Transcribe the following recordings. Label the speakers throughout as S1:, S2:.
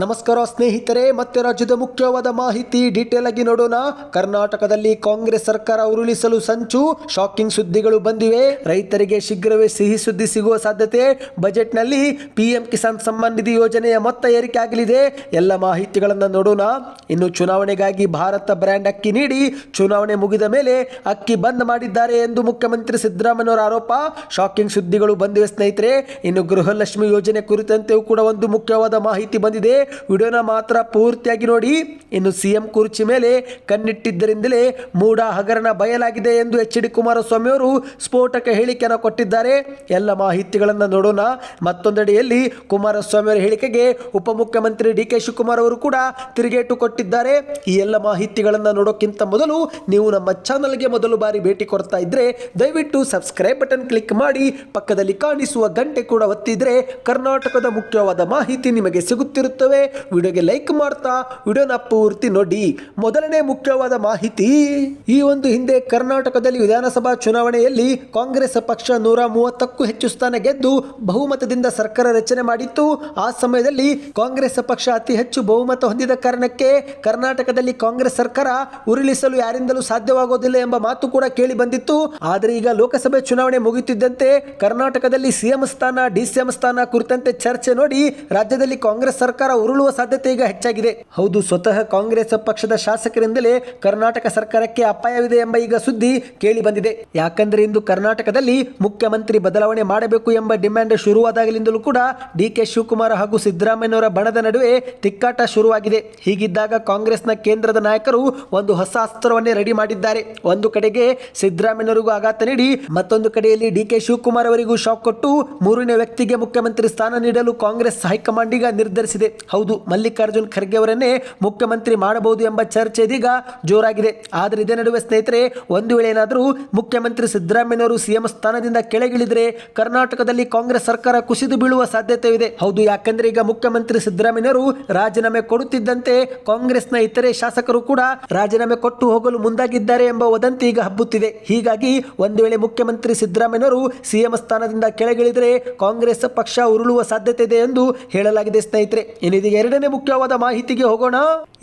S1: ನಮಸ್ಕಾರ ಸ್ನೇಹಿತರೆ, ಮತ್ತೆ ರಾಜ್ಯದ ಮುಖ್ಯವಾದ ಮಾಹಿತಿ ಡೀಟೇಲ್ ಆಗಿ ನೋಡೋಣ. ಕರ್ನಾಟಕದಲ್ಲಿ ಕಾಂಗ್ರೆಸ್ ಸರ್ಕಾರ ಉರುಳಿಸಲು ಸಂಚು ಶಾಕಿಂಗ್ ಸುದ್ದಿಗಳು ಬಂದಿವೆ. ರೈತರಿಗೆ ಶೀಘ್ರವೇ ಸಿಹಿ ಸುದ್ದಿ ಸಿಗುವ ಸಾಧ್ಯತೆ. ಬಜೆಟ್ನಲ್ಲಿ ಪಿಎಂ ಕಿಸಾನ್ ಸಮ್ಮಾನ್ ನಿಧಿ ಯೋಜನೆಯ ಮೊತ್ತ ಏರಿಕೆ ಆಗಲಿದೆ. ಎಲ್ಲ ಮಾಹಿತಿಗಳನ್ನು ನೋಡೋಣ. ಇನ್ನು ಚುನಾವಣೆಗಾಗಿ ಭಾರತ ಬ್ರ್ಯಾಂಡ್ ಅಕ್ಕಿ ನೀಡಿ, ಚುನಾವಣೆ ಮುಗಿದ ಮೇಲೆ ಅಕ್ಕಿ ಬಂದ್ ಮಾಡಿದ್ದಾರೆ ಎಂದು ಮುಖ್ಯಮಂತ್ರಿ ಸಿದ್ದರಾಮಯ್ಯನವರ ಆರೋಪ. ಶಾಕಿಂಗ್ ಸುದ್ದಿಗಳು ಬಂದಿವೆ ಸ್ನೇಹಿತರೆ. ಇನ್ನು ಗೃಹಲಕ್ಷ್ಮಿ ಯೋಜನೆ ಕುರಿತಂತೆಯೂ ಕೂಡ ಒಂದು ಮುಖ್ಯವಾದ ಮಾಹಿತಿ ಬಂದಿದೆ. ವಿಡಿಯೋನ ಮಾತ್ರ ಪೂರ್ತಿಯಾಗಿ ನೋಡಿ. ಇನ್ನು ಸಿಎಂ ಕುರ್ಚಿ ಮೇಲೆ ಕಣ್ಣಿಟ್ಟಿದ್ದರಿಂದಲೇ ಮೂಡ ಹಗರಣ ಬಯಲಾಗಿದೆ ಎಂದು ಎಚ್ ಡಿ ಕುಮಾರಸ್ವಾಮಿ ಅವರು ಸ್ಫೋಟಕ ಹೇಳಿಕೆಯನ್ನು ಕೊಟ್ಟಿದ್ದಾರೆ. ಎಲ್ಲ ಮಾಹಿತಿಗಳನ್ನು ನೋಡೋಣ. ಮತ್ತೊಂದೆಡೆಯಲ್ಲಿ ಕುಮಾರಸ್ವಾಮಿ ಅವರ ಹೇಳಿಕೆಗೆ ಉಪಮುಖ್ಯಮಂತ್ರಿ ಡಿ ಕೆ ಶಿವಕುಮಾರ್ ಅವರು ಕೂಡ ತಿರುಗೇಟು ಕೊಟ್ಟಿದ್ದಾರೆ. ಈ ಎಲ್ಲ ಮಾಹಿತಿಗಳನ್ನು ನೋಡೋಕ್ಕಿಂತ ಮೊದಲು ನೀವು ನಮ್ಮ ಚಾನಲ್ಗೆ ಮೊದಲು ಬಾರಿ ಭೇಟಿ ಕೊಡ್ತಾ ಇದ್ರೆ ದಯವಿಟ್ಟು ಸಬ್ಸ್ಕ್ರೈಬ್ ಬಟನ್ ಕ್ಲಿಕ್ ಮಾಡಿ. ಪಕ್ಕದಲ್ಲಿ ಕಾಣಿಸುವ ಗಂಟೆ ಕೂಡ ಒತ್ತಿದ್ರೆ ಕರ್ನಾಟಕದ ಮುಖ್ಯವಾದ ಮಾಹಿತಿ ನಿಮಗೆ ಸಿಗುತ್ತಿರುತ್ತವೆ. ವಿಡಿಯೋಗೆ ಲೈಕ್ ಮಾಡ್ತಾ, ವಿಡಿಯೋನ ಪೂರ್ತಿ ನೋಡಿ. ಮೊದಲನೇ ಮುಖ್ಯವಾದ ಮಾಹಿತಿ, ಈ ಒಂದು ಹಿಂದೆ ಕರ್ನಾಟಕದಲ್ಲಿ ವಿಧಾನಸಭಾ ಚುನಾವಣೆಯಲ್ಲಿ ಕಾಂಗ್ರೆಸ್ ಪಕ್ಷ ನೂರ ಮೂವತ್ತಕ್ಕೂ ಹೆಚ್ಚು ಸ್ಥಾನ ಗೆದ್ದು ಬಹುಮತದಿಂದ ಸರ್ಕಾರ ರಚನೆ ಮಾಡಿತ್ತು. ಆ ಸಮಯದಲ್ಲಿ ಕಾಂಗ್ರೆಸ್ ಪಕ್ಷ ಅತಿ ಹೆಚ್ಚು ಬಹುಮತ ಹೊಂದಿದ ಕಾರಣಕ್ಕೆ ಕರ್ನಾಟಕದಲ್ಲಿ ಕಾಂಗ್ರೆಸ್ ಸರ್ಕಾರ ಉರುಳಿಸಲು ಯಾರಿಂದಲೂ ಸಾಧ್ಯವಾಗೋದಿಲ್ಲ ಎಂಬ ಮಾತು ಕೂಡ ಕೇಳಿ ಬಂದಿತ್ತು. ಆದರೆ ಈಗ ಲೋಕಸಭೆ ಚುನಾವಣೆ ಮುಗಿಯುತ್ತಿದ್ದಂತೆ ಕರ್ನಾಟಕದಲ್ಲಿ ಸಿಎಂ ಸ್ಥಾನ ಡಿಸಿಎಂ ಸ್ಥಾನ ಕುರಿತಂತೆ ಚರ್ಚೆ ನೋಡಿ ರಾಜ್ಯದಲ್ಲಿ ಕಾಂಗ್ರೆಸ್ ಸರ್ಕಾರ ಉರುಳುವ ಸಾಧ್ಯತೆ ಈಗ ಹೆಚ್ಚಾಗಿದೆ. ಹೌದು, ಸ್ವತಃ ಕಾಂಗ್ರೆಸ್ ಪಕ್ಷದ ಶಾಸಕರಿಂದಲೇ ಕರ್ನಾಟಕ ಸರ್ಕಾರಕ್ಕೆ ಅಪಾಯವಿದೆ ಎಂಬ ಈಗ ಸುದ್ದಿ ಕೇಳಿ ಬಂದಿದೆ. ಯಾಕಂದ್ರೆ ಇಂದು ಕರ್ನಾಟಕದಲ್ಲಿ ಮುಖ್ಯಮಂತ್ರಿ ಬದಲಾವಣೆ ಮಾಡಬೇಕು ಎಂಬ ಡಿಮ್ಯಾಂಡ್ ಶುರುವಾದಾಗಲಿಂದಲೂ ಕೂಡ ಡಿ ಕೆ ಶಿವಕುಮಾರ್ ಹಾಗೂ ಸಿದ್ದರಾಮಯ್ಯನವರ ಬಣದ ನಡುವೆ ತಿಕ್ಕಾಟ ಶುರುವಾಗಿದೆ. ಹೀಗಿದ್ದಾಗ ಕಾಂಗ್ರೆಸ್ನ ಕೇಂದ್ರದ ನಾಯಕರು ಒಂದು ಹೊಸ ಅಸ್ತ್ರವನ್ನೇ ರೆಡಿ ಮಾಡಿದ್ದಾರೆ. ಒಂದು ಕಡೆಗೆ ಸಿದ್ದರಾಮಯ್ಯನವರಿಗೂ ಆಘಾತ ನೀಡಿ, ಮತ್ತೊಂದು ಕಡೆಯಲ್ಲಿ ಡಿ ಕೆ ಶಿವಕುಮಾರ್ ಅವರಿಗೂ ಶಾಕ್ ಕೊಟ್ಟು ಮೂರನೇ ವ್ಯಕ್ತಿಗೆ ಮುಖ್ಯಮಂತ್ರಿ ಸ್ಥಾನ ನೀಡಲು ಕಾಂಗ್ರೆಸ್ ಹೈಕಮಾಂಡ್ ಈಗ ನಿರ್ಧರಿಸಿದೆ. ಹೌದು, ಮಲ್ಲಿಕಾರ್ಜುನ್ ಖರ್ಗೆ ಅವರನ್ನೇ ಮುಖ್ಯಮಂತ್ರಿ ಮಾಡಬಹುದು ಎಂಬ ಚರ್ಚೆ ಇದೀಗ ಜೋರಾಗಿದೆ. ಆದರೆ ಇದೇ ನಡುವೆ ಸ್ನೇಹಿತರೆ, ಒಂದು ವೇಳೆ ಏನಾದರೂ ಮುಖ್ಯಮಂತ್ರಿ ಸಿದ್ದರಾಮಯ್ಯನವರು ಸಿಎಂ ಸ್ಥಾನದಿಂದ ಕೆಳಗಿಳಿದರೆ ಕರ್ನಾಟಕದಲ್ಲಿ ಕಾಂಗ್ರೆಸ್ ಸರ್ಕಾರ ಕುಸಿದು ಬೀಳುವ ಸಾಧ್ಯತೆ ಇದೆ ಹೌದು, ಯಾಕಂದ್ರೆ ಈಗ ಮುಖ್ಯಮಂತ್ರಿ ಸಿದ್ದರಾಮಯ್ಯನವರು ರಾಜೀನಾಮೆ ಕೊಡುತ್ತಿದ್ದಂತೆ ಕಾಂಗ್ರೆಸ್ನ ಇತರೆ ಶಾಸಕರು ಕೂಡ ರಾಜೀನಾಮೆ ಕೊಟ್ಟು ಹೋಗಲು ಮುಂದಾಗಿದ್ದಾರೆ ಎಂಬ ವದಂತಿ ಈಗ ಹಬ್ಬುತ್ತಿದೆ. ಹೀಗಾಗಿ ಒಂದು ವೇಳೆ ಮುಖ್ಯಮಂತ್ರಿ ಸಿದ್ದರಾಮಯ್ಯನವರು ಸಿಎಂ ಸ್ಥಾನದಿಂದ ಕೆಳಗಿಳಿದರೆ ಕಾಂಗ್ರೆಸ್ ಪಕ್ಷ ಉರುಳುವ ಸಾಧ್ಯತೆ ಇದೆ ಎಂದು ಹೇಳಲಾಗಿದೆ ಸ್ನೇಹಿತರೆ. ಇನ್ನಿದೀಗ ಎರಡನೇ ಮುಖ್ಯವಾದ ಮಾಹಿತಿಗೆ ಹೋಗೋಣ.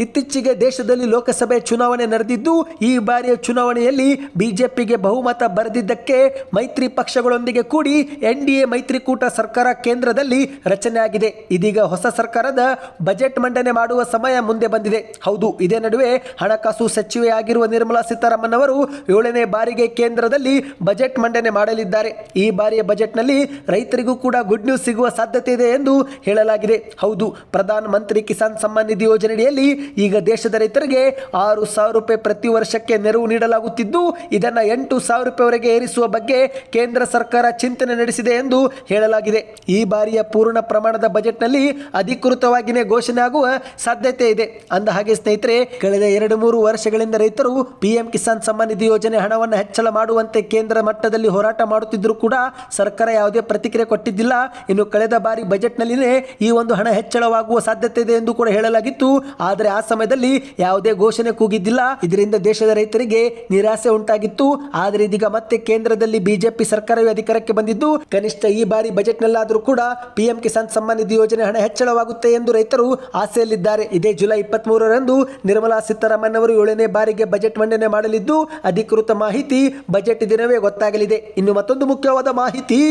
S1: ಇತ್ತೀಚೆಗೆ ದೇಶದಲ್ಲಿ ಲೋಕಸಭೆ ಚುನಾವಣೆ ನಡೆದಿದ್ದು, ಈ ಬಾರಿಯ ಚುನಾವಣೆಯಲ್ಲಿ ಬಿಜೆಪಿಗೆ ಬಹುಮತ ಬರೆದಿದ್ದಕ್ಕೆ ಮೈತ್ರಿ ಪಕ್ಷಗಳೊಂದಿಗೆ ಕೂಡಿ ಎನ್ ಮೈತ್ರಿಕೂಟ ಸರ್ಕಾರ ಕೇಂದ್ರದಲ್ಲಿ ರಚನೆ ಆಗಿದೆ ಇದೀಗ ಹೊಸ ಸರ್ಕಾರದ ಬಜೆಟ್ ಮಂಡನೆ ಮಾಡುವ ಸಮಯ ಮುಂದೆ ಬಂದಿದೆ. ಹೌದು, ಇದೇ ನಡುವೆ ಹಣಕಾಸು ಸಚಿವೆ ಆಗಿರುವ ನಿರ್ಮಲಾ ಸೀತಾರಾಮನ್ ಅವರು ಏಳನೇ ಬಾರಿಗೆ ಕೇಂದ್ರದಲ್ಲಿ ಬಜೆಟ್ ಮಂಡನೆ ಮಾಡಲಿದ್ದಾರೆ. ಈ ಬಾರಿಯ ಬಜೆಟ್ನಲ್ಲಿ ರೈತರಿಗೂ ಕೂಡ ಗುಡ್ ನ್ಯೂಸ್ ಸಿಗುವ ಸಾಧ್ಯತೆ ಇದೆ ಎಂದು ಹೇಳಲಾಗಿದೆ. ಹೌದು ಪ್ರಧಾನ ಮಂತ್ರಿ ಕಿಸಾನ್ ಸಮ್ಮಾನ್ ನಿಧಿ ಯೋಜನೆಯಡಿಯಲ್ಲಿ ಈಗ ದೇಶದ ರೈತರಿಗೆ ಆರು ಸಾವಿರ ರೂಪಾಯಿ ಪ್ರತಿ ವರ್ಷಕ್ಕೆ ನೆರವು ನೀಡಲಾಗುತ್ತಿದ್ದು, ಇದನ್ನು ಎಂಟು ಸಾವಿರ ರೂಪಾಯಿವರೆಗೆ ಏರಿಸುವ ಬಗ್ಗೆ ಕೇಂದ್ರ ಸರ್ಕಾರ ಚಿಂತನೆ ನಡೆಸಿದೆ ಎಂದು ಹೇಳಲಾಗಿದೆ. ಈ ಬಾರಿಯ ಪೂರ್ಣ ಪ್ರಮಾಣದ ಬಜೆಟ್ನಲ್ಲಿ ಅಧಿಕೃತವಾಗಿಯೇ ಘೋಷಣೆ ಆಗುವ ಸಾಧ್ಯತೆ ಇದೆ. ಅಂದ ಹಾಗೆ ಸ್ನೇಹಿತರೆ, ಕಳೆದ ಎರಡು ಮೂರು ವರ್ಷಗಳಿಂದ ರೈತರು ಪಿಎಂ ಕಿಸಾನ್ ಸಮ್ಮಾನ್ ನಿಧಿ ಯೋಜನೆ ಹಣವನ್ನು ಹೆಚ್ಚಳ ಮಾಡುವಂತೆ ಕೇಂದ್ರ ಮಟ್ಟದಲ್ಲಿ ಹೋರಾಟ ಮಾಡುತ್ತಿದ್ದರೂ ಕೂಡ ಸರ್ಕಾರ ಯಾವುದೇ ಪ್ರತಿಕ್ರಿಯೆ ಕೊಟ್ಟಿದ್ದಿಲ್ಲ. ಇನ್ನು ಕಳೆದ ಬಾರಿ ಬಜೆಟ್ನಲ್ಲಿಯೇ ಈ ಒಂದು ಹಣ ಹೆಚ್ಚಳವಾಗುವ ಸಾಧ್ಯತೆ ಇದೆ ಎಂದು ಕೂಡ ಹೇಳಲಾಗಿತ್ತು. ಆದರೆ ಆ ಸಮಯದಲ್ಲಿ ಯಾವುದೇ ಘೋಷಣೆ ಕೂಗಿದ್ದಿಲ್ಲ. ಇದರಿಂದ ದೇಶದ ರೈತರಿಗೆ ನಿರಾಸೆ ಉಂಟಾಗಿತ್ತು. ಆದರೆ ಇದೀಗ ಮತ್ತೆ ಕೇಂದ್ರದಲ್ಲಿ ಬಿಜೆಪಿ ಸರ್ಕಾರವೇ ಅಧಿಕಾರಕ್ಕೆ ಬಂದಿದ್ದು, ಕನಿಷ್ಠ ಈ ಬಾರಿ ಬಜೆಟ್ನಲ್ಲಾದರೂ ಕೂಡ ಪಿಎಂ ಕಿಸಾನ್ ಸಮ್ಮಾನ್ ನಿಧಿ ಯೋಜನೆ ಹಣ ಹೆಚ್ಚಳವಾಗುತ್ತೆ ಎಂದು ರೈತರು ಆಸೆಯಲ್ಲಿದ್ದಾರೆ. ಇದೇ ಜುಲೈ ಇಪ್ಪತ್ತ್ ಮೂರರಂದು ನಿರ್ಮಲಾ ಸೀತಾರಾಮನ್ ಅವರು ಏಳನೇ ಬಾರಿಗೆ ಬಜೆಟ್ ಮಂಡನೆ ಮಾಡಲಿದ್ದು, ಅಧಿಕೃತ ಮಾಹಿತಿ ಬಜೆಟ್ ದಿನವೇ ಗೊತ್ತಾಗಲಿದೆ. ಇನ್ನು ಮತ್ತೊಂದು ಮುಖ್ಯವಾದ ಮಾಹಿತಿ.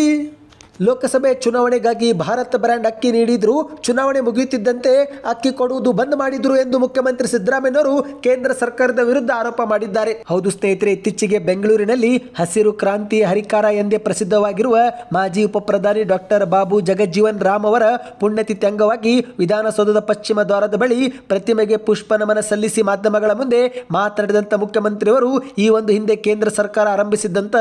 S1: ಲೋಕಸಭೆ ಚುನಾವಣೆಗಾಗಿ ಭಾರತ್ ಬ್ರ್ಯಾಂಡ್ ಅಕ್ಕಿ ನೀಡಿದ್ರು. ಚುನಾವಣೆ ಮುಗಿಯುತ್ತಿದ್ದಂತೆ ಅಕ್ಕಿ ಕೊಡುವುದು ಬಂದ್ ಮಾಡಿದ್ರು ಎಂದು ಮುಖ್ಯಮಂತ್ರಿ ಸಿದ್ದರಾಮಯ್ಯನವರು ಕೇಂದ್ರ ಸರ್ಕಾರದ ವಿರುದ್ಧ ಆರೋಪ ಮಾಡಿದ್ದಾರೆ. ಹೌದು ಸ್ನೇಹಿತರೆ, ಇತ್ತೀಚೆಗೆ ಬೆಂಗಳೂರಿನಲ್ಲಿ ಹಸಿರು ಕ್ರಾಂತಿ ಹರಿಕಾರ ಎಂದೇ ಪ್ರಸಿದ್ಧವಾಗಿರುವ ಮಾಜಿ ಉಪ ಪ್ರಧಾನಿ ಡಾಕ್ಟರ್ ಬಾಬು ಜಗಜ್ಜೀವನ್ ರಾಮ್ ಅವರ ಪುಣ್ಯತಿಥಿ ಅಂಗವಾಗಿ ವಿಧಾನಸೌಧದ ಪಶ್ಚಿಮ ದ್ವಾರದ ಬಳಿ ಪ್ರತಿಮೆಗೆ ಪುಷ್ಪ ನಮನ ಸಲ್ಲಿಸಿ ಮಾಧ್ಯಮಗಳ ಮುಂದೆ ಮಾತನಾಡಿದಂತ ಮುಖ್ಯಮಂತ್ರಿಯವರು, ಈ ಒಂದು ಹಿಂದೆ ಕೇಂದ್ರ ಸರ್ಕಾರ ಆರಂಭಿಸಿದ್ದಂತ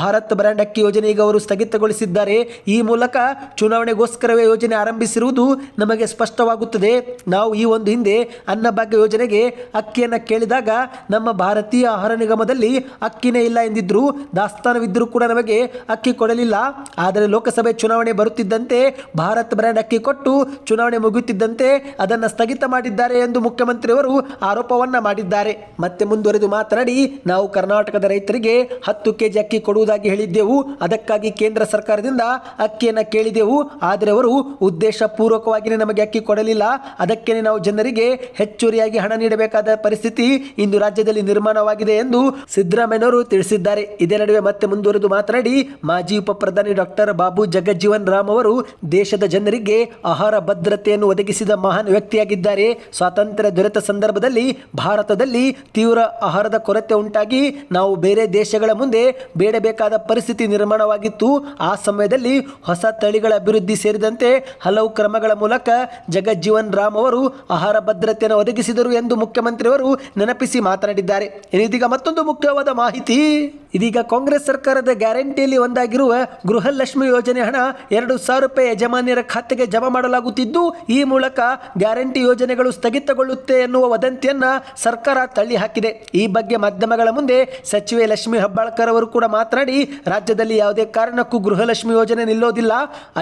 S1: ಭಾರತ್ ಬ್ರ್ಯಾಂಡ್ ಅಕ್ಕಿ ಯೋಜನೆ ಈಗ ಅವರು ಸ್ಥಗಿತಗೊಳಿಸಿದ್ದಾರೆ. ಈ ಮೂಲಕ ಚುನಾವಣೆಗೋಸ್ಕರವೇ ಯೋಜನೆ ಆರಂಭಿಸಿರುವುದು ನಮಗೆ ಸ್ಪಷ್ಟವಾಗುತ್ತದೆ. ನಾವು ಈ ಒಂದು ಹಿಂದೆ ಅನ್ನಭಾಗ್ಯ ಯೋಜನೆಗೆ ಅಕ್ಕಿಯನ್ನು ಕೇಳಿದಾಗ ನಮ್ಮ ಭಾರತೀಯ ಆಹಾರ ನಿಗಮದಲ್ಲಿ ಅಕ್ಕಿನೇ ಇಲ್ಲ ಎಂದಿದ್ದರು ದಾಸ್ತಾನವಿದ್ದರೂ ಕೂಡ ನಮಗೆ ಅಕ್ಕಿ ಕೊಡಲಿಲ್ಲ. ಆದರೆ ಲೋಕಸಭೆ ಚುನಾವಣೆ ಬರುತ್ತಿದ್ದಂತೆ, ಭಾರತ್ ಬ್ರ್ಯಾಂಡ್ ಅಕ್ಕಿ ಕೊಟ್ಟು ಚುನಾವಣೆ ಮುಗಿಯುತ್ತಿದ್ದಂತೆ ಅದನ್ನು ಸ್ಥಗಿತ ಮಾಡಿದ್ದಾರೆ ಎಂದು ಮುಖ್ಯಮಂತ್ರಿಯವರು ಆರೋಪವನ್ನು ಮಾಡಿದ್ದಾರೆ. ಮತ್ತೆ ಮುಂದುವರೆದು ಮಾತನಾಡಿ, ನಾವು ಕರ್ನಾಟಕದ ರೈತರಿಗೆ ಹತ್ತು ಕೆಜಿ ಅಕ್ಕಿ ಕೊಡುವುದಾಗಿ ಹೇಳಿದ್ದೆವು. ಅದಕ್ಕಾಗಿ ಕೇಂದ್ರ ಸರ್ಕಾರದಿಂದ ಅಕ್ಕಿಯನ್ನು ಕೇಳಿದೆವು. ಆದರೆ ಅವರು ಉದ್ದೇಶಪೂರ್ವಕವಾಗಿಯೇ ನಮಗೆ ಅಕ್ಕಿ ಕೊಡಲಿಲ್ಲ. ಅದಕ್ಕೆ ನಾವು ಜನರಿಗೆ ಹೆಚ್ಚುವರಿಯಾಗಿ ಹಣ ನೀಡಬೇಕಾದ ಪರಿಸ್ಥಿತಿ ಇಂದು ರಾಜ್ಯದಲ್ಲಿ ನಿರ್ಮಾಣವಾಗಿದೆ ಎಂದು ಸಿದ್ದರಾಮಯ್ಯನವರು ತಿಳಿಸಿದ್ದಾರೆ. ಇದೇ ನಡುವೆ ಮತ್ತೆ ಮುಂದುವರೆದು ಮಾತನಾಡಿ ಮಾಜಿ ಉಪ ಪ್ರಧಾನಿ ಡಾಕ್ಟರ್ ಬಾಬು ಜಗಜ್ಜೀವನ್ ರಾಮ್ ಅವರು ದೇಶದ ಜನರಿಗೆ ಆಹಾರ ಭದ್ರತೆಯನ್ನು ಒದಗಿಸಿದ ಮಹಾನ್ ವ್ಯಕ್ತಿಯಾಗಿದ್ದಾರೆ. ಸ್ವಾತಂತ್ರ್ಯ ದೊರೆತ ಸಂದರ್ಭದಲ್ಲಿ ಭಾರತದಲ್ಲಿ ತೀವ್ರ ಆಹಾರದ ಕೊರತೆ ಉಂಟಾಗಿ ನಾವು ಬೇರೆ ದೇಶಗಳ ಮುಂದೆ ಬೇಡಬೇಕಾದ ಪರಿಸ್ಥಿತಿ ನಿರ್ಮಾಣವಾಗಿತ್ತು. ಆ ಸಮಯದಲ್ಲಿ ಹೊಸ ತಳಿಗಳ ಅಭಿವೃದ್ಧಿ ಸೇರಿದಂತೆ ಹಲವು ಕ್ರಮಗಳ ಮೂಲಕ ಜಗಜ್ಜೀವನ್ ರಾಮ್ ಅವರು ಆಹಾರ ಭದ್ರತೆಯನ್ನು ಒದಗಿಸಿದರು ಎಂದು ಮುಖ್ಯಮಂತ್ರಿಯವರು ನೆನಪಿಸಿ ಮಾತನಾಡಿದ್ದಾರೆ. ಇದೀಗ ಮತ್ತೊಂದು ಮುಖ್ಯವಾದ ಮಾಹಿತಿ. ಇದೀಗ ಕಾಂಗ್ರೆಸ್ ಸರ್ಕಾರದ ಗ್ಯಾರಂಟಿಯಲ್ಲಿ ಒಂದಾಗಿರುವ ಗೃಹಲಕ್ಷ್ಮಿ ಯೋಜನೆ ಹಣ ಎರಡು ಸಾವಿರ ರೂಪಾಯಿ ಯಜಮಾನ್ಯರ ಖಾತೆಗೆ ಜಮಾ ಮಾಡಲಾಗುತ್ತಿದ್ದು, ಈ ಮೂಲಕ ಗ್ಯಾರಂಟಿ ಯೋಜನೆಗಳು ಸ್ಥಗಿತಗೊಳ್ಳುತ್ತೆ ಎನ್ನುವ ವದಂತಿಯನ್ನ ಸರ್ಕಾರ ತಳ್ಳಿ ಹಾಕಿದೆ. ಈ ಬಗ್ಗೆ ಮಾಧ್ಯಮಗಳ ಮುಂದೆ ಸಚಿವೆ ಲಕ್ಷ್ಮಿ ಹೆಬ್ಬಾಳ್ಕರ್ ಅವರು ಕೂಡ ಮಾತನಾಡಿ, ರಾಜ್ಯದಲ್ಲಿ ಯಾವುದೇ ಕಾರಣಕ್ಕೂ ಗೃಹಲಕ್ಷ್ಮಿ ಯೋಜನೆ ನಿಲ್ಲೋದಿಲ್ಲ.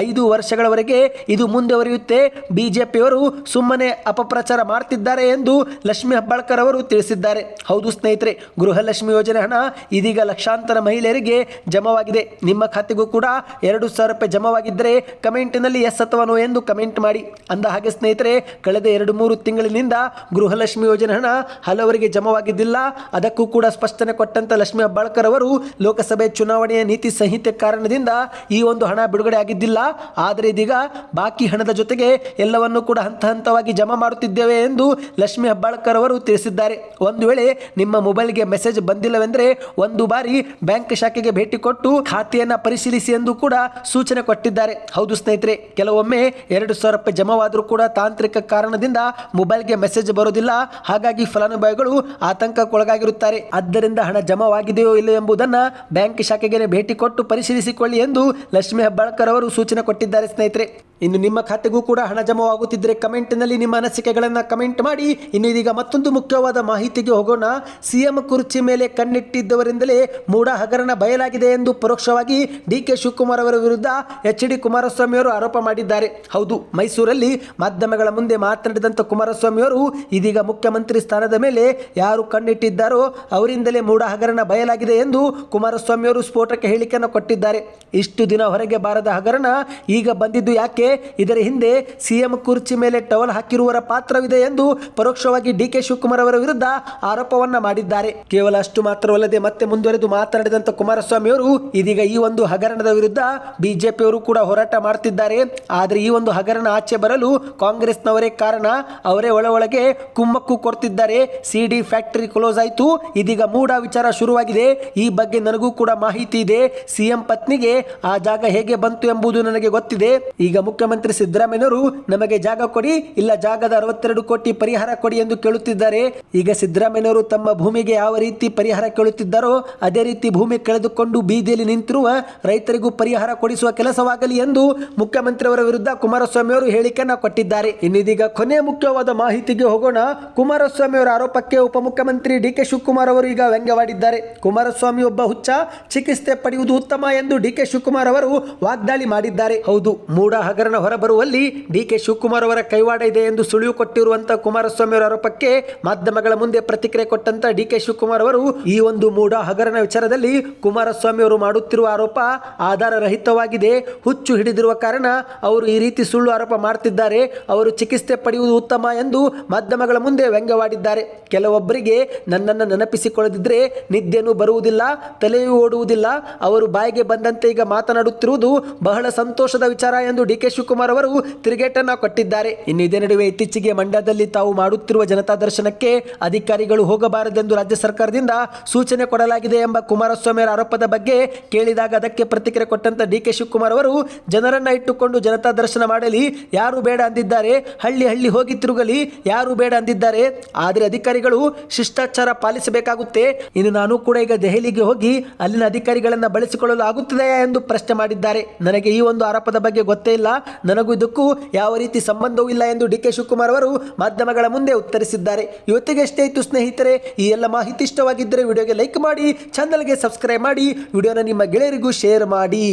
S1: ಐದು ವರ್ಷಗಳವರೆಗೆ ಇದು ಮುಂದುವರಿಯುತ್ತೆ. ಬಿಜೆಪಿಯವರು ಸುಮ್ಮನೆ ಅಪಪ್ರಚಾರ ಮಾಡ್ತಿದ್ದಾರೆ ಎಂದು ಲಕ್ಷ್ಮಿ ಹೆಬ್ಬಾಳ್ಕರ್ ಅವರು ತಿಳಿಸಿದ್ದಾರೆ. ಹೌದು ಸ್ನೇಹಿತರೆ, ಗೃಹಲಕ್ಷ್ಮಿ ಯೋಜನೆ ಹಣ ಇದೀಗ ಲಕ್ಷಾಂತರ ಮಹಿಳೆಯರಿಗೆ ಜಮವಾಗಿದೆ. ನಿಮ್ಮ ಖಾತೆಗೂ ಕೂಡ ಎರಡು ಸಾವಿರ ರೂಪಾಯಿ ಜಮವಾಗಿದ್ದರೆ ಕಮೆಂಟ್ನಲ್ಲಿ ಎಸ್ ಅಥವಾ ನೋ ಎಂದು ಕಮೆಂಟ್ ಮಾಡಿ. ಅಂದ ಹಾಗೆ ಸ್ನೇಹಿತರೆ, ಕಳೆದ ಎರಡು ಮೂರು ತಿಂಗಳಿನಿಂದ ಗೃಹಲಕ್ಷ್ಮಿ ಯೋಜನೆ ಹಣ ಹಲವರಿಗೆ ಜಮವಾಗಿದ್ದಿಲ್ಲ. ಅದಕ್ಕೂ ಕೂಡ ಸ್ಪಷ್ಟನೆ ಕೊಟ್ಟಂತ ಲಕ್ಷ್ಮಿ ಹೆಬ್ಬಾಳ್ಕರ್ ಅವರು ಲೋಕಸಭೆ ಚುನಾವಣೆಯ ನೀತಿ ಸಂಹಿತೆ ಕಾರಣದಿಂದ ಈ ಒಂದು ಹಣ ಬಿಡುಗಡೆ ಆಗಿದ್ದಿಲ್ಲ, ಆದರೆ ಇದೀಗ ಬಾಕಿ ಹಣದ ಜೊತೆಗೆ ಎಲ್ಲವನ್ನು ಕೂಡ ಹಂತ ಹಂತವಾಗಿ ಜಮಾ ಮಾಡುತ್ತಿದ್ದೇವೆ ಎಂದು ಲಕ್ಷ್ಮಿ ಹೆಬ್ಬಾಳ್ಕರ್ ಅವರು ತಿಳಿಸಿದ್ದಾರೆ. ಒಂದು ವೇಳೆ ನಿಮ್ಮ ಮೊಬೈಲ್ಗೆ ಮೆಸೇಜ್ ಬಂದಿಲ್ಲವೆಂದರೆ ಒಂದು ಬಾರಿ ಬ್ಯಾಂಕ್ ಶಾಖೆಗೆ ಭೇಟಿ ಕೊಟ್ಟು ಖಾತೆಯನ್ನು ಪರಿಶೀಲಿಸಿ ಎಂದು ಕೂಡ ಸೂಚನೆ ಕೊಟ್ಟಿದ್ದಾರೆ. ಹೌದು ಸ್ನೇಹಿತರೆ, ಕೆಲವೊಮ್ಮೆ ಎರಡು ಸಾವಿರ ರೂಪಾಯಿ ಜಮಾವಾದರೂ ಕೂಡ ತಾಂತ್ರಿಕ ಕಾರಣದಿಂದ ಮೊಬೈಲ್ಗೆ ಮೆಸೇಜ್ ಬರೋದಿಲ್ಲ. ಹಾಗಾಗಿ ಫಲಾನುಭವಿಗಳು ಆತಂಕಕ್ಕೊಳಗಾಗಿರುತ್ತಾರೆ. ಆದ್ದರಿಂದ ಹಣ ಜಮಾವಾಗಿದೆಯೋ ಇಲ್ಲ ಎಂಬುದನ್ನು ಬ್ಯಾಂಕ್ ಶಾಖೆಗೆ ಭೇಟಿ ಕೊಟ್ಟು ಪರಿಶೀಲಿಸಿಕೊಳ್ಳಿ ಎಂದು ಲಕ್ಷ್ಮಿ ಹೆಬ್ಬಾಳ್ಕರ್ ಅವರು ಸೂಚನೆ ಕೊಟ್ಟಿದ್ದಾರೆ ಸ್ನೇಹಿತರೆ. ಇನ್ನು ನಿಮ್ಮ ಖಾತೆಗೂ ಕೂಡ ಹಣ ಜಮಾವಾಗುತ್ತಿದ್ದರೆ ಕಮೆಂಟ್ನಲ್ಲಿ ನಿಮ್ಮ ಅನಿಸಿಕೆಗಳನ್ನು ಕಮೆಂಟ್ ಮಾಡಿ. ಇನ್ನು ಇದೀಗ ಮತ್ತೊಂದು ಮುಖ್ಯವಾದ ಮಾಹಿತಿಗೆ ಹೋಗೋಣ. ಸಿಎಂ ಕುರ್ಚಿ ಮೇಲೆ ಕಣ್ಣಿಟ್ಟಿದ್ದವರಿಂದಲೇ ಮೂಡ ಹಗರಣ ಬಯಲಾಗಿದೆ ಎಂದು ಪರೋಕ್ಷವಾಗಿ ಡಿ ಕೆ ಶಿವಕುಮಾರ್ ಅವರ ವಿರುದ್ಧ ಎಚ್ ಡಿ ಕುಮಾರಸ್ವಾಮಿ ಅವರು ಆರೋಪ ಮಾಡಿದ್ದಾರೆ. ಹೌದು, ಮೈಸೂರಲ್ಲಿ ಮಾಧ್ಯಮಗಳ ಮುಂದೆ ಮಾತನಾಡಿದಂಥ ಕುಮಾರಸ್ವಾಮಿ ಅವರು ಇದೀಗ ಮುಖ್ಯಮಂತ್ರಿ ಸ್ಥಾನದ ಮೇಲೆ ಯಾರು ಕಣ್ಣಿಟ್ಟಿದ್ದಾರೋ ಅವರಿಂದಲೇ ಮೂಡ ಹಗರಣ ಬಯಲಾಗಿದೆ ಎಂದು ಕುಮಾರಸ್ವಾಮಿ ಅವರು ಸ್ಫೋಟಕ್ಕೆ ಹೇಳಿಕೆಯನ್ನು ಕೊಟ್ಟಿದ್ದಾರೆ. ಇಷ್ಟು ದಿನ ಹೊರಗೆ ಬಾರದ ಹಗರಣ ಈಗ ಬಂದಿದ್ದು ಯಾಕೆ? ಇದರ ಹಿಂದೆ ಸಿಎಂ ಕುರ್ಚಿ ಮೇಲೆ ಟವಲ್ ಹಾಕಿರುವರ ಪಾತ್ರವಿದೆ ಎಂದು ಪರೋಕ್ಷವಾಗಿ ಡಿ ಕೆ ಶಿವಕುಮಾರ್ ಅವರ ವಿರುದ್ಧ ಆರೋಪವನ್ನ ಮಾಡಿದ್ದಾರೆ. ಕೇವಲ ಅಷ್ಟು ಮಾತ್ರವಲ್ಲದೆ ಮತ್ತೆ ಮುಂದುವರೆದು ಮಾತನಾಡಿದಂತ ಕುಮಾರಸ್ವಾಮಿ ಅವರು ಇದೀಗ ಈ ಒಂದು ಹಗರಣದ ವಿರುದ್ಧ ಬಿಜೆಪಿಯವರು ಕೂಡ ಹೋರಾಟ ಮಾಡ್ತಿದ್ದಾರೆ. ಆದರೆ ಈ ಒಂದು ಹಗರಣ ಆಚೆ ಬರಲು ಕಾಂಗ್ರೆಸ್ನವರೇ ಕಾರಣ. ಅವರೇ ಒಳ ಒಳಗೆ ಕುಮ್ಮಕ್ಕು ಕೊಡ್ತಿದ್ದಾರೆ. ಸಿಡಿ ಫ್ಯಾಕ್ಟರಿ ಕ್ಲೋಸ್ ಆಯಿತು. ಇದೀಗ ಮೂಡ ವಿಚಾರ ಶುರುವಾಗಿದೆ. ಈ ಬಗ್ಗೆ ನನಗೂ ಕೂಡ ಮಾಹಿತಿ ಇದೆ. ಸಿಎಂ ಪತ್ನಿಗೆ ಆ ಜಾಗ ಹೇಗೆ ಬಂತು ಎಂಬುದು ನನಗೆ ಗೊತ್ತಿದೆ. ಈಗ ಮುಖ್ಯಮಂತ್ರಿ ಸಿದ್ದರಾಮಯ್ಯವರು ನಮಗೆ ಜಾಗ ಕೊಡಿ, ಇಲ್ಲ ಜಾಗದ ಅರವತ್ತೆರಡು ಕೋಟಿ ಪರಿಹಾರ ಕೊಡಿ ಎಂದು ಕೇಳುತ್ತಿದ್ದಾರೆ. ಈಗ ಸಿದ್ದರಾಮಯ್ಯವರು ತಮ್ಮ ಭೂಮಿಗೆ ಯಾವ ರೀತಿ ಪರಿಹಾರ ಕೇಳುತ್ತಿದ್ದಾರೋ, ಅದೇ ರೀತಿ ಭೂಮಿ ಕಳೆದುಕೊಂಡು ಬೀದಿಯಲ್ಲಿ ನಿಂತಿರುವ ರೈತರಿಗೂ ಪರಿಹಾರ ಕೊಡಿಸುವ ಕೆಲಸವಾಗಲಿ ಎಂದು ಮುಖ್ಯಮಂತ್ರಿಯವರ ವಿರುದ್ಧ ಕುಮಾರಸ್ವಾಮಿ ಅವರು ಹೇಳಿಕೆಯನ್ನು ಕೊಟ್ಟಿದ್ದಾರೆ. ಇನ್ನಿದೀಗ ಕೊನೆ ಮುಖ್ಯವಾದ ಮಾಹಿತಿಗೆ ಹೋಗೋಣ. ಕುಮಾರಸ್ವಾಮಿ ಅವರ ಆರೋಪಕ್ಕೆ ಉಪಮುಖ್ಯಮಂತ್ರಿ ಡಿ ಕೆ ಶಿವಕುಮಾರ್ ಅವರು ಈಗ ವ್ಯಂಗ್ಯವಾಡಿದ್ದಾರೆ. ಕುಮಾರಸ್ವಾಮಿ ಒಬ್ಬ ಹುಚ್ಚ, ಚಿಕಿತ್ಸೆ ಪಡೆಯುವುದು ಉತ್ತಮ ಎಂದು ಡಿ ಕೆ ಶಿವಕುಮಾರ್ ಅವರು ವಾಗ್ದಾಳಿ ಮಾಡಿದ್ದಾರೆ. ಹೌದು ಮೂಡ ಹಗರಣ ಹೊರಬರುವಲ್ಲಿ ಡಿ ಕೆ ಶಿವಕುಮಾರ್ ಅವರ ಕೈವಾಡ ಇದೆ ಎಂದು ಸುಳಿವು ಕೊಟ್ಟಿರುವಂತಹ ಕುಮಾರಸ್ವಾಮಿ ಅವರ ಆರೋಪಕ್ಕೆ ಮಾಧ್ಯಮಗಳ ಮುಂದೆ ಪ್ರತಿಕ್ರಿಯೆ ಕೊಟ್ಟಂತ ಡಿ ಕೆ ಶಿವಕುಮಾರ್ ಅವರು ಈ ಒಂದು ಮೂಡ ಹಗರಣ ವಿಚಾರದಲ್ಲಿ ಕುಮಾರಸ್ವಾಮಿ ಅವರು ಮಾಡುತ್ತಿರುವ ಆರೋಪ ಆಧಾರ ರಹಿತವಾಗಿದೆ ಹುಚ್ಚು ಹಿಡಿದಿರುವ ಕಾರಣ ಅವರು ಈ ರೀತಿ ಸುಳ್ಳು ಆರೋಪ ಮಾಡ್ತಿದ್ದಾರೆ. ಅವರು ಚಿಕಿತ್ಸೆ ಪಡೆಯುವುದು ಉತ್ತಮ ಎಂದು ಮಾಧ್ಯಮಗಳ ಮುಂದೆ ವ್ಯಂಗ್ಯವಾಡಿದ್ದಾರೆ. ಕೆಲವೊಬ್ಬರಿಗೆ ನನ್ನನ್ನು ನೆನಪಿಸಿಕೊಳ್ಳದಿದ್ರೆ ನಿದ್ದೆನೂ ಬರುವುದಿಲ್ಲ, ತಲೆಯೂ ಓಡುವುದಿಲ್ಲ. ಅವರು ಬಾಯಿಗೆ ಬಂದಂತೆ ಈಗ ಮಾತನಾಡುತ್ತಿರುವುದು ಬಹಳ ಸಂತೋಷದ ವಿಚಾರ ಎಂದು ಡಿ ಕೆ ಶಿವಕುಮಾರ್ ಅವರು ತಿರುಗೇಟನ್ನ ಕೊಟ್ಟಿದ್ದಾರೆ. ಇನ್ನು ಇದೇ ನಡುವೆ ಇತ್ತೀಚೆಗೆ ಮಂಡ್ಯದಲ್ಲಿ ತಾವು ಮಾಡುತ್ತಿರುವ ಜನತಾ ದರ್ಶನಕ್ಕೆ ಅಧಿಕಾರಿಗಳು ಹೋಗಬಾರದೆಂದು ರಾಜ್ಯ ಸರ್ಕಾರದಿಂದ ಸೂಚನೆ ಕೊಡಲಾಗಿದೆ ಎಂಬ ಕುಮಾರಸ್ವಾಮಿ ಆರೋಪದ ಬಗ್ಗೆ ಕೇಳಿದಾಗ ಅದಕ್ಕೆ ಪ್ರತಿಕ್ರಿಯೆ ಕೊಟ್ಟಂತ ಡಿ ಕೆ ಶಿವಕುಮಾರ್ ಅವರು, ಜನರನ್ನ ಇಟ್ಟುಕೊಂಡು ಜನತಾ ದರ್ಶನ ಮಾಡಲಿ, ಯಾರು ಬೇಡ ಅಂದಿದ್ದಾರೆ, ಹಳ್ಳಿ ಹಳ್ಳಿ ಹೋಗಿ ತಿರುಗಲಿ, ಯಾರು ಬೇಡ ಅಂದಿದ್ದಾರೆ, ಆದರೆ ಅಧಿಕಾರಿಗಳು ಶಿಷ್ಟಾಚಾರ ಪಾಲಿಸಬೇಕಾಗುತ್ತೆ, ಇನ್ನು ನಾನು ಕೂಡ ಈಗ ದೆಹಲಿಗೆ ಹೋಗಿ ಅಲ್ಲಿನ ಅಧಿಕಾರಿಗಳನ್ನು ಬಳಸಿಕೊಳ್ಳಲು ಆಗುತ್ತದೆಯಾ ಎಂದು ಪ್ರಶ್ನೆ ಮಾಡಿದ್ದಾರೆ. ನನಗೆ ಈ ಒಂದು ಆರೋಪದ ಬಗ್ಗೆ ಗೊತ್ತೇ ಇಲ್ಲ. ನನಗೂ ಇದಕ್ಕೂ ಯಾವ ರೀತಿ ಸಂಬಂಧವೂ ಇಲ್ಲ ಎಂದು ಡಿ ಕೆ ಶಿವಕುಮಾರ್ ಅವರು ಮಾಧ್ಯಮಗಳ ಮುಂದೆ ಉತ್ತರಿಸಿದ್ದಾರೆ. ಇವತ್ತಿಗೆ ಎಷ್ಟೇ ಇತ್ತು ಸ್ನೇಹಿತರೆ, ಈ ಎಲ್ಲ ಮಾಹಿತಿ ಇಷ್ಟವಾಗಿದ್ದರೆ ವಿಡಿಯೋಗೆ ಲೈಕ್ ಮಾಡಿ, ಚಾನಲ್ಗೆ ಸಬ್ಸ್ಕ್ರೈಬ್ ಮಾಡಿ, ವಿಡಿಯೋನ ನಿಮ್ಮ ಗೆಳೆಯರಿಗೂ ಶೇರ್ ಮಾಡಿ.